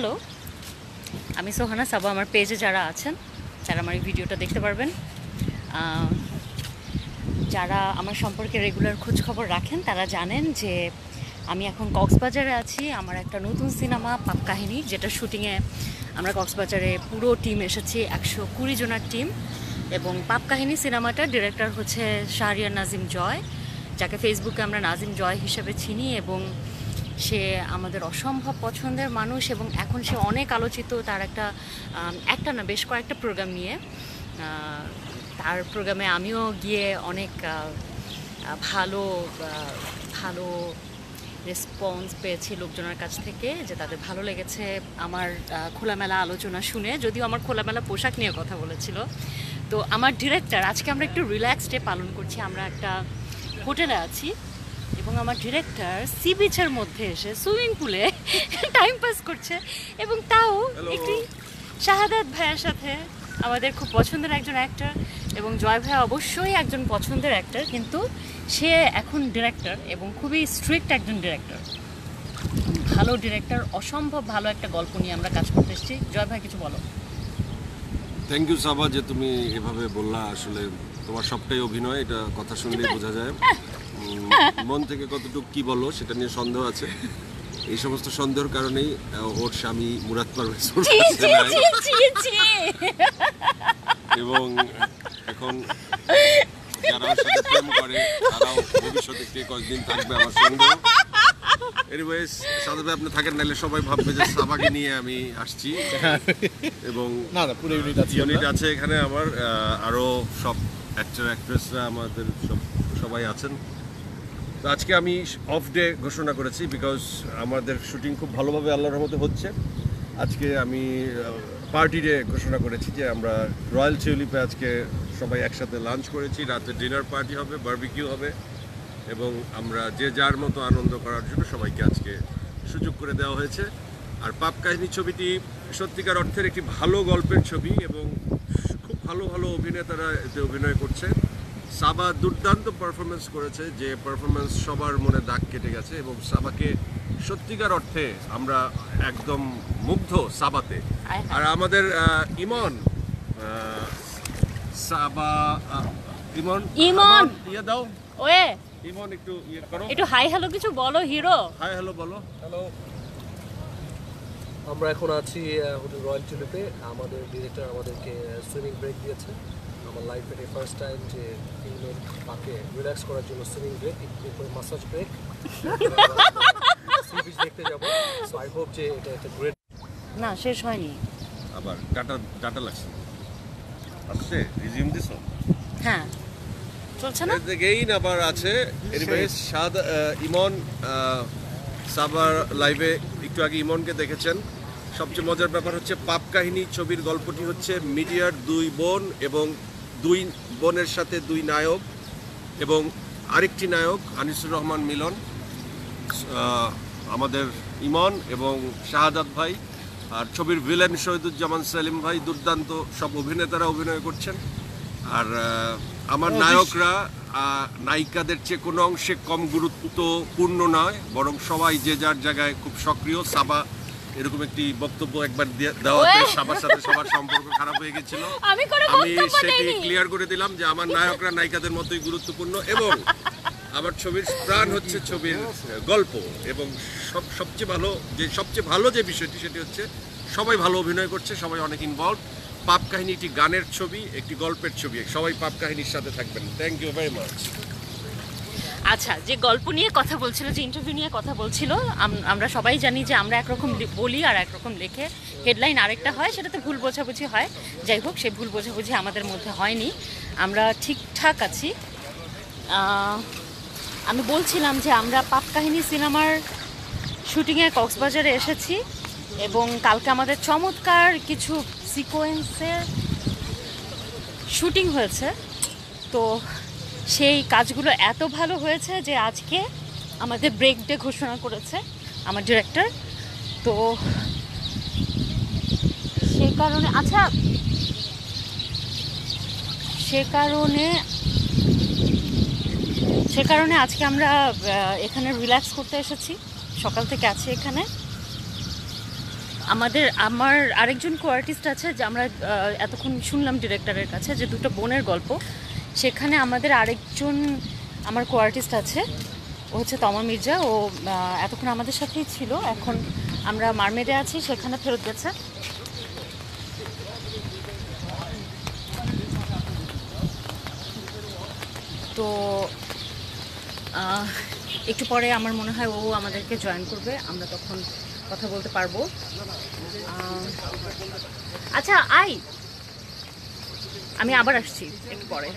Hello আমি সোহানা সাবা, আমার পেজে যারা আছেন তারা আমার এই ভিডিওটা দেখতে পারবেন যারা আমার সম্পর্কে রেগুলার খোঁজ খবর রাখেন, তারা জানেন যে আমি এখন কক্সবাজারে আছি। আমার একটা নতুন সিনেমা পাপ কাহিনী, যেটা শুটিংয়ে আমরা কক্সবাজারে পুরো টিম এসেছি, একশো কুড়ি জনের টিম এবং পাপ কাহিনী সিনেমাটা ডিরেক্টর হচ্ছে শাহরিয়ার নাজিম জয়, যাকে ফেসবুকে আমরা নাজিম জয় হিসেবে চিনি। এবং সে আমাদের অসম্ভব পছন্দের মানুষ এবং এখন সে অনেক আলোচিত তার একটা একটা না, বেশ কয়েকটা প্রোগ্রাম নিয়ে। তার প্রোগ্রামে আমিও গিয়ে অনেক ভালো ভালো রেসপন্স পেয়েছি লোকজনের কাছ থেকে যে তাদের ভালো লেগেছে আমার খোলামেলা আলোচনা শুনে। যদিও আমার খোলামেলা পোশাক নিয়ে কথা বলেছিল। তো আমার ডিরেক্টর আজকে আমরা একটু রিল্যাক্স ডে পালন করছি। আমরা একটা হোটেলে আছি। এবং আমার ডিরেক্টর সি বিচের মধ্যে এসে সুইমিং পুলে টাইম পাস করছে এবং তাও একটি শাহাদাত ভাইয়ের সাথে আমাদের খুব পছন্দের একজন অ্যাক্টর এবং জয় ভাই অবশ্যই একজন পছন্দের অ্যাক্টর কিন্তু সে এখন ডিরেক্টর এবং খুবই স্ট্রিক্ট একজন ডিরেক্টর ভালো ডিরেক্টর অসম্ভব ভালো একটা গল্প নিয়ে আমরা কাজ করতে এসেছি। জয় ভাই কিছু বলো। থ্যাংক ইউ সাবা যে তুমি এভাবে বললা আসলে তোমার সবটাই অভিনয় এটা কথা শুনলেই বোঝা যায়। মন থেকে কতটুকু কি বলো সেটা নিয়ে সন্দেহ আছে। এই সমস্ত সন্দেহের কারণেই ওর স্বামী মুরাদ পারভেজ। এবং এখন যারা সাথে প্রেম করে তারাও ভবিষ্যতে কে কয়েকদিন থাকবে আমার সন্দেহ। এনিওয়েজ ভাই আপনি থাকেন নাহলে সবাই ভাববে যে সাবাকে নিয়ে আমি আসছি। এবং না না পুরো ইউনিট আছে ইউনিট আছে এখানে আমার আরও সব অ্যাক্টর অ্যাক্ট্রেসরা আমাদের সব সবাই আছেন। তো আজকে আমি অফ ডে ঘোষণা করেছি বিকজ আমাদের শুটিং খুব ভালোভাবে আল্লাহর রহমতে হচ্ছে। আজকে আমি পার্টি ডে ঘোষণা করেছি যে আমরা রয়্যাল চিউলিপে আজকে সবাই একসাথে লাঞ্চ করেছি। রাতে ডিনার পার্টি হবে বারবিকিউ হবে এবং আমরা যে যার মতো আনন্দ করার জন্য সবাইকে আজকে সুযোগ করে দেওয়া হয়েছে। আর পাপ কাহিনী ছবিটি সত্যিকার অর্থের একটি ভালো গল্পের ছবি এবং খুব ভালো ভালো অভিনেতারা এতে অভিনয় করছে। সাবা দুর্দান্ত পারফরমেন্স করেছে যে পারফরমেন্স সবার মনে দাগ কেটে গেছে এবং সাবাকে সত্যিকার অর্থে আমরা একদম মুগ্ধ সাবাতে। আর আমাদের ইমন সাবা ইমন ইমন! ইয়ে দাও। ওয়ে! ইমন একটু ইয়ে করো। একটু হাই হ্যালো কিছু বলো হিরো হাই হ্যালো বলো। হ্যালো আমরা এখন আছি হোটেল রয়্যাল টিউলিপে আমাদের ডিরেক্টর আমাদেরকে সুইমিং ব্রেক দিয়েছে। আমার লাইফের এই ফার্স্ট টাইম যে ফিল্মের পাকে রিল্যাক্স করার জন্য সুইমিং ব্রেক এরপরে মাসাজ ব্রেক সি দেখতে যাব। সো আই হোপ যে এটা একটা গ্রেট না শেষ হয়নি। আবার ডাটা ডাটা লাগছে। আসছে? রিজিউম দিছো? হ্যাঁ। চলছে না? গেইন আবার আছে। এনিওয়েজ সাদ ইমন সাবার লাইভে একটু আগে ইমনকে দেখেছেন। সবচেয়ে মজার ব্যাপার হচ্ছে পাপ কাহিনী ছবির গল্পটি হচ্ছে মিডিয়ার দুই বোন এবং দুই বোনের সাথে দুই নায়ক এবং আরেকটি নায়ক আনিসুর রহমান মিলন আমাদের ইমন এবং শাহাদাত ভাই আর ছবির ভিলেন শহীদুজ্জামান সেলিম ভাই দুর্দান্ত সব অভিনেতারা অভিনয় করছেন। আর আমার নায়করা নায়িকাদের চেয়ে কোনো অংশে কম গুরুত্বপূর্ণ নয় বরং সবাই যে যার জায়গায় খুব সক্রিয় সাবা এরকম একটি বক্তব্য একবার দেওয়াতে সবার সাথে সবার সম্পর্ক খারাপ হয়ে গেছিল। আমি সেটি ক্লিয়ার করে দিলাম যে আমার নায়করা নায়িকাদের মতোই গুরুত্বপূর্ণ এবং আমার ছবির প্রাণ হচ্ছে ছবির গল্প এবং সব সবচেয়ে ভালো যে সবচেয়ে ভালো যে বিষয়টি সেটি হচ্ছে সবাই ভালো অভিনয় করছে সবাই অনেক ইনভলভ পাপ কাহিনী একটি গানের ছবি একটি গল্পের ছবি। সবাই পাপ কাহিনীর সাথে থাকবেন। থ্যাংক ইউ ভেরি মাচ আচ্ছা যে গল্প নিয়ে কথা বলছিল, যে ইন্টারভিউ নিয়ে কথা বলছিল, আম- আমরা সবাই জানি যে আমরা একরকম বলি আর একরকম লেখে। হেডলাইন আরেকটা হয়, সেটাতে ভুল বোঝাবুঝি হয়। যাই হোক, সেই ভুল বোঝাবুঝি আমাদের মধ্যে হয়নি। আমরা ঠিকঠাক আছি। আমি বলছিলাম যে আমরা পাপ কাহিনী সিনেমার শুটিংয়ে কক্সবাজারে এসেছি এবং কালকে আমাদের চমৎকার কিছু সিকোয়েন্সের শুটিং হয়েছে। তো সেই কাজগুলো এত ভালো হয়েছে যে আজকে আমাদের ব্রেক ডে ঘোষণা করেছে আমার ডিরেক্টর তো সে কারণে আচ্ছা সে কারণে সে কারণে আজকে আমরা এখানে রিল্যাক্স করতে এসেছি। সকাল থেকে আছি এখানে। আমাদের, আমার আরেকজন কো আর্টিস্ট আছে যে আমরা এতক্ষণ শুনলাম ডিরেক্টরের কাছে যে দুটো বোনের গল্প। সেখানে আমাদের আরেকজন, আমার কো আর্টিস্ট আছে, ও হচ্ছে তমা মির্জা, ও এতক্ষণ আমাদের সাথেই ছিল, এখন আমরা মারমেডে আছি, সেখানে ফেরত গেছে। তো একটু পরে আমার মনে হয় ও আমাদেরকে জয়েন করবে, আমরা তখন কথা বলতে পারব। আচ্ছা আই আমি আবার আসছি একটু পরে।